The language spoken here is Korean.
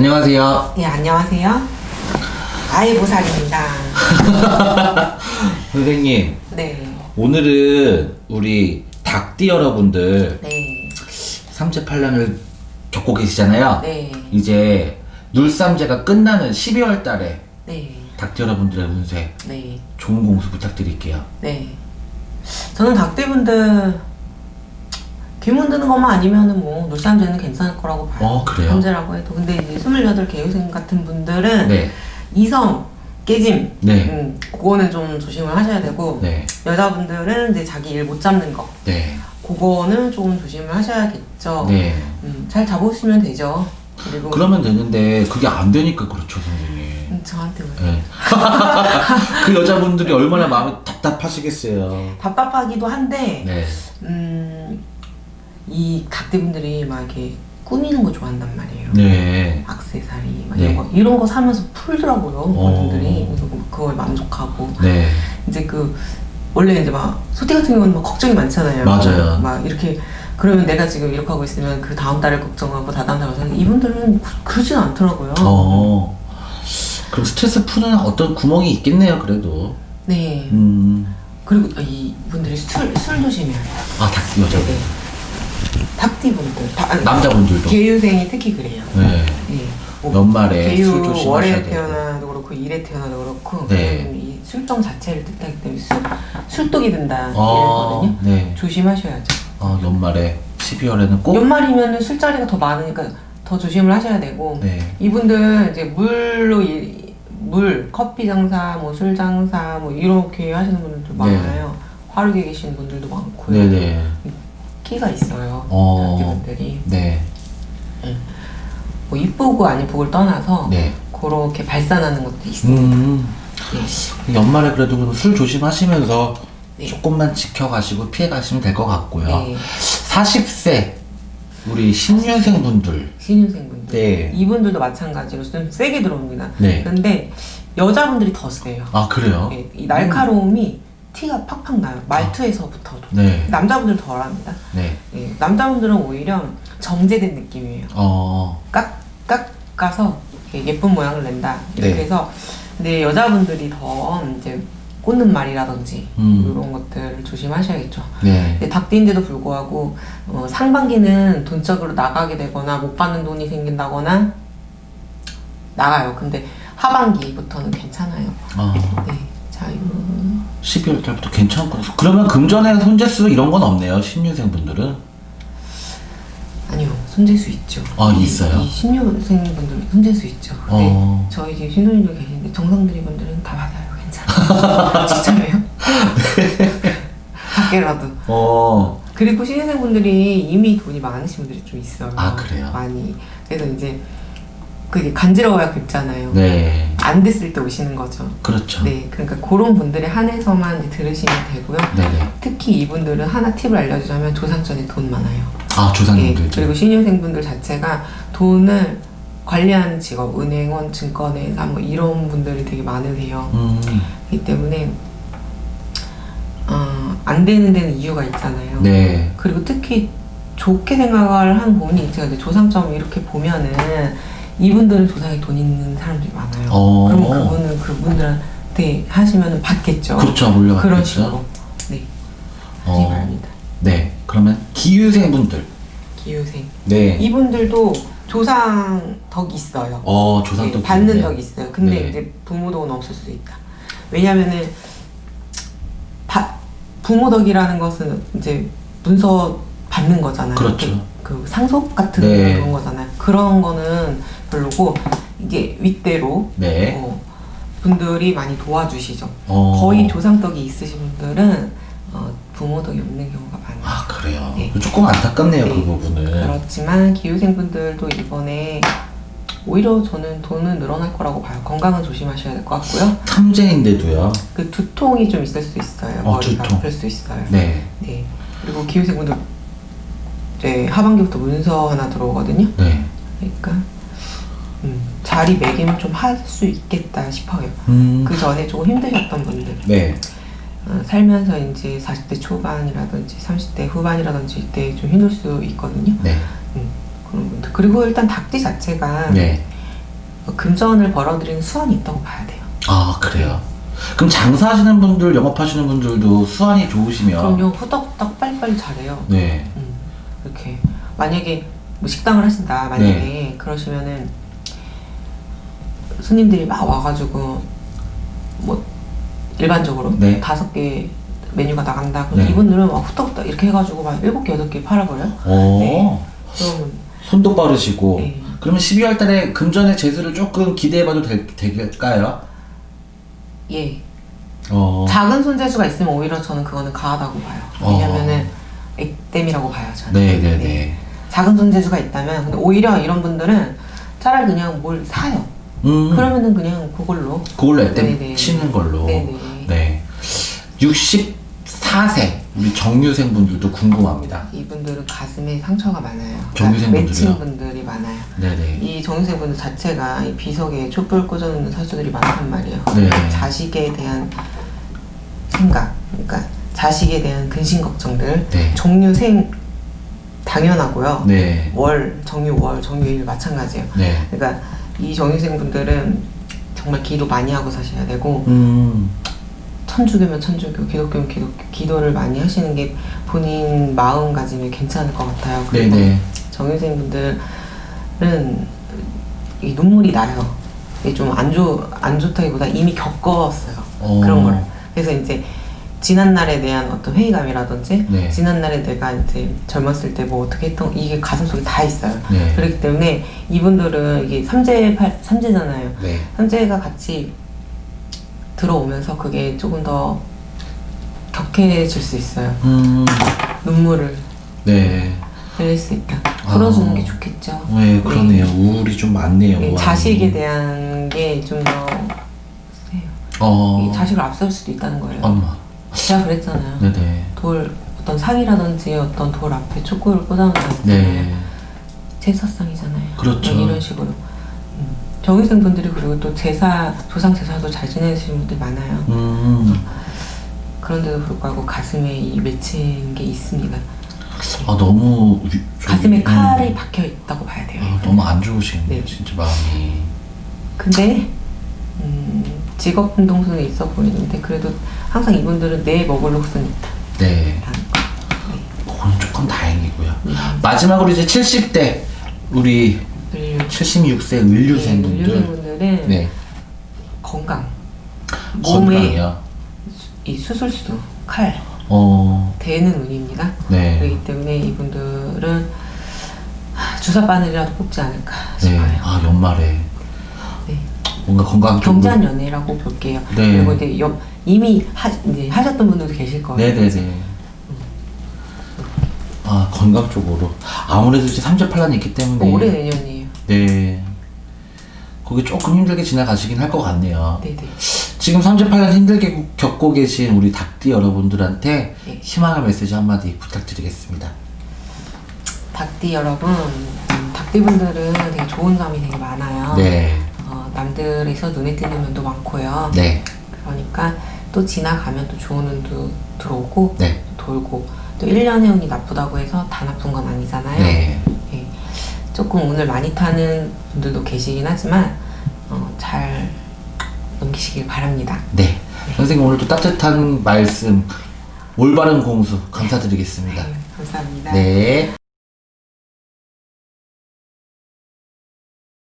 안녕하세요. 네, 안녕하세요. 아이 보살입니다. 선생님, 네, 오늘은 우리 닭띠 여러분들 네, 삼재팔란을 겪고 계시잖아요. 네, 이제 눌삼재가 끝나는 12월 달에 네, 닭띠 여러분들의 운세 네, 좋은 공수 부탁드릴게요. 네. 저는 닭대분들 귀문 드는 것만 아니면은 뭐 놀삼제는 괜찮을 거라고 봐요. 어, 그래요? 현재라고 해도. 근데 이제 28 개요생 같은 분들은 네. 이성 깨짐, 네. 음, 그거는 좀 조심을 하셔야 되고 네. 여자분들은 이제 자기 일 못 잡는 거, 네. 그거는 조금 조심을 하셔야겠죠. 네. 음, 잘 잡으시면 되죠. 그리고 그러면 되는데 그게 안 되니까 그렇죠, 선생님. 음, 저한테 왜 네. 그 여자분들이 얼마나 마음이 답답하시겠어요. 답답하기도 한데 네. 음, 이 닭대분들이 막 이렇게 꾸미는 거 좋아한단 말이에요. 네. 악세사리 막 네. 이런 거 이런 거 사면서 풀더라고요. 어. 분들이 그래서 그걸 만족하고 네. 이제 그 원래 이제 막 소띠 같은 경우는 막 걱정이 많잖아요. 맞아요. 막 이렇게 그러면 내가 지금 이렇게 하고 있으면 그 다음 달을 걱정하고 다다음 달을 걱정하고 이분들은 그, 그러진 않더라고요. 어. 그럼 스트레스 푸는 어떤 구멍이 있겠네요, 그래도. 네. 음. 그리고 이분들이 술, 술 조심해야 돼요. 아, 닭 여자분. 네. 닭띠분들, 다, 아니, 남자분들도. 개유생이 특히 그래요. 네. 네. 뭐 연말에 술 개유 조심하셔야 월에. 태어나도 그렇고 일에 태어나도 그렇고 네. 이 술병 자체를 뜻하기 때문에 술, 술독이 든다 아, 이랬거든요. 네. 조심하셔야죠. 어, 연말에 12월에는 꼭. 연말이면 술자리가 더 많으니까 더 조심을 하셔야 되고 네. 이분들 이제 물로 이, 물 커피 장사 뭐 술 장사 뭐 이렇게 하시는 분들도 많아요. 화르게 계시는 분들도 많고요. 네. 네네. 끼가 있어요. 어. 자기분들이 네. 뭐 이쁘고 안 이쁘고를 떠나서 네. 그렇게 발산하는 것도 있어요. 음. 네. 연말에 그래도 그럼 술 조심하시면서 네. 조금만 지켜가시고 피해가시면 될 것 같고요. 네. 40세 우리 신유생 분들. 신입생분들 네. 이분들도 마찬가지로 좀 세게 들어옵니다. 네. 그런데 여자분들이 더 세요. 아 그래요? 네, 이 날카로움이 티가 팍팍 나요. 말투에서부터도. 네. 남자분들 덜합니다. 네. 네, 남자분들은 오히려 정제된 느낌이에요. 어. 깍, 깎아서 예쁜 모양을 낸다. 이렇게 네. 해서. 근데 여자분들이 더 이제 꽂는 말이라든지 음. 이런 것들을 조심하셔야겠죠. 네. 근데 닭띠인데도 불구하고 어, 상반기는 돈적으로 나가게 되거나 못 받는 돈이 생긴다거나 나가요. 근데 하반기부터는 괜찮아요. 아. 네, 자유. 12월 달부터 괜찮고 그러면 금전의 손재수 이런 건 없네요 신유생 분들은 아니요, 손재수 있죠. 아, 이- 있어요? 이 신유생 분들 손재수 있죠. 근데 어. 저희 지금 신혼인들 계시는데 정상들이 분들은 다 받아요. 괜찮아요. 진짜예요? 밖에라도. 어 그리고 신입생분들이 이미 돈이 많으신 분들이 좀 있어요. 아, 그래요? 많이. 그래서 이제 그게 간지러워야 긁잖아요. 네 안 됐을 때 오시는 거죠. 그렇죠 네, 그러니까 그런 분들에 한해서만 이제 들으시면 되고요. 네네 특히 이분들은 하나 팁을 알려주자면 조상전에 돈 많아요. 아 네, 조상님들 그리고 신입생분들 자체가 돈을 관리하는 직업, 은행원, 증권회사 뭐 이런 분들이 되게 많으세요. 음, 그렇기 때문에 어, 안 되는 데는 이유가 있잖아요. 네 그리고 특히 좋게 생각을 한 부분이 제가 이제 조상점 이렇게 보면은 이분들은 조상에 돈 있는 사람들이 많아요. 어. 그럼 그분은 그분들한테 하시면 받겠죠. 그렇죠 물려받겠죠 그런 식으로. 네. 어. 네 그러면 기유생 분들 기후생. 네 이분들도 조상 덕이 있어요. 어, 조상 네, 또 받는. 덕이 있어요. 근데 네. 이제 부모 덕은 없을 수 있다. 왜냐면은 바, 부모 덕이라는 것은 이제 문서 받는 거잖아요. 그렇죠. 이렇게 그 상속 같은 네. 그런 거잖아요. 그런 거는 별로고 이게 윗대로 네. 어, 분들이 많이 도와주시죠. 어. 거의 조상 덕이 있으신 분들은 어, 부모 덕이 없는 경우가 많아요. 아 그래요 네. 조금 안타깝네요 네. 그 부분은 그렇지만 기후생분들도 이번에 오히려 저는 돈은 늘어날 거라고 봐요. 건강은 조심하셔야 될 것 같고요. 탐재인데도요 그 두통이 좀 있을 수 있어요. 어, 머리가 두통. 아플 수 있어요. 네 네. 그리고 기후생분들 이제 하반기부터 문서 하나 들어오거든요. 네. 그러니까 음, 자리 매김 좀할 수 있겠다 싶어요. 음, 그 전에 조금 힘드셨던 분들 네. 어, 살면서 이제 40대 초반이라든지 30대 후반이라든지 이때 좀 힘들 수 있거든요. 네. 음, 그런 분들. 그리고 일단 닭띠 자체가 네. 금전을 벌어들이는 수완이 있다고 봐야 돼요. 아 그래요. 그럼 장사하시는 분들, 영업하시는 분들도 수완이 좋으시면 그럼요 후덕후덕 빨리빨리 잘해요. 네, 음, 이렇게 만약에 뭐 식당을 하신다 만약에 네. 그러시면은 손님들이 막 와가지고 뭐 일반적으로 네. 다섯 개 메뉴가 나간다 그럼 네. 이분들은 막 후덕후덕 이렇게 해가지고 막 일곱 개 여덟 개 팔아버려 오 네. 그러면 손도 빠르시고 네. 그러면 12월 달에 금전의 재수를 조금 기대해봐도 될, 될까요? 예 어, 작은 손재주가 있으면 오히려 저는 그거는 가하다고 봐요 어. 왜냐면은 액땜이라고 봐요 저는 네네네. 작은 손재주가 있다면 근데 오히려 이런 분들은 차라리 그냥 뭘 사요 음, 그러면은 그냥 그걸로 그걸로 애때 네네. 치는 걸로. 네네. 네. 64세 우리 정유생 분들도 궁금합니다. 이분들은 가슴에 상처가 많아요. 정유생 그러니까 맺힌 분들이요? 분들이 많아요. 네네. 이 정유생 분들 자체가 이 비석에 촛불 꽂아놓는 사주들이 많단 말이에요. 네. 자식에 대한 생각, 그러니까 자식에 대한 근심 걱정들, 네. 정유생 당연하고요. 네. 월, 정유월, 정유일 마찬가지예요. 네. 그러니까 이 정유생 분들은 정말 기도 많이 하고 사셔야 되고 음, 천주교면 천주교, 기독교면 기독교, 기도를 많이 하시는 게 본인 마음가짐이 괜찮을 것 같아요. 그리고. 정유생 분들은 이 눈물이 나요. 이게 좀안 좋, 안 좋다기보다 이미 겪었어요. 어. 그런 걸. 그래서 이제 지난 날에 대한 어떤 회의감이라든지 네. 지난 날에 내가 이제 젊었을 때 뭐 어떻게 했던 이게 가슴속에 다 있어요. 네. 그렇기 때문에 이분들은 이게 삼재 팔 삼재잖아요. 네. 삼재가 같이 들어오면서 그게 조금 더 격해질 수 있어요. 음, 눈물을 네. 흘릴 수 있다. 아. 풀어주는 게 좋겠죠. 네, 그러네요. 우울이 좀 많네요. 이 우울이. 자식에 대한 게 좀 더 세요. 어. 이 자식을 앞설 수도 있다는 거예요. 엄마. 제가 그랬잖아요. 네네. 돌 어떤 상이라든지 어떤 돌 앞에 촛불을 꽂아놓는 네. 제사상이잖아요. 그렇죠. 뭐 이런 식으로. 음. 정의생 분들이 그리고 또 제사 조상 제사도 잘 지내시는 분들 많아요. 음. 그런데도 불구하고 가슴에 이 맺힌 게 있습니다. 아 너무 위- 가슴에 음. 칼이 박혀 있다고 봐야 돼요. 아, 너무 안 좋으시네요. 네. 진짜 마음이. 근데 음, 직업 운동성이 있어 보이는데 그래도 항상 이분들은 내 먹을 녹슨 있다. 네. 거. 그건 조금 다행이고요. 음. 마지막으로 이제 70대 우리 을류. 76세 의류생 네, 분들. 네. 건강, 건강이요. 이 수술수, 칼 어. 대는 운입니다. 네. 그렇기 때문에 이분들은 하, 주사 바늘이라도 뽑지 않을까 네. 싶어요. 아 연말에 네. 뭔가 건강. 경제한 연애라고 볼게요. 네. 그리고 이제 옆, 이미 하, 이제 하셨던 분들도 계실 거예요. 네네네. 아 건강 쪽으로 아무래도 이제 삼재팔란이 있기 때문에 뭐 올해 내년이에요. 네 거기 조금 힘들게 지나가시긴 할 것 같네요. 네네. 지금 삼재팔란 힘들게 구- 겪고 계신 우리 닭띠 여러분들한테 네. 희망의 메시지 한마디 부탁드리겠습니다. 닭띠 여러분, 음, 닭띠분들은 되게 좋은 점이 되게 많아요. 네, 어, 남들에서 눈에 띄는 면도 많고요. 네, 그러니까 또 지나가면 또 좋은 운도 들어오고 네, 또 돌고 또 1년의 운이 나쁘다고 해서 다 나쁜 건 아니잖아요. 네, 예. 조금 운을 많이 타는 분들도 계시긴 하지만 어, 잘 넘기시길 바랍니다. 네. 선생님 오늘 또 따뜻한 말씀, 올바른 공수 감사드리겠습니다. 네, 감사합니다. 네.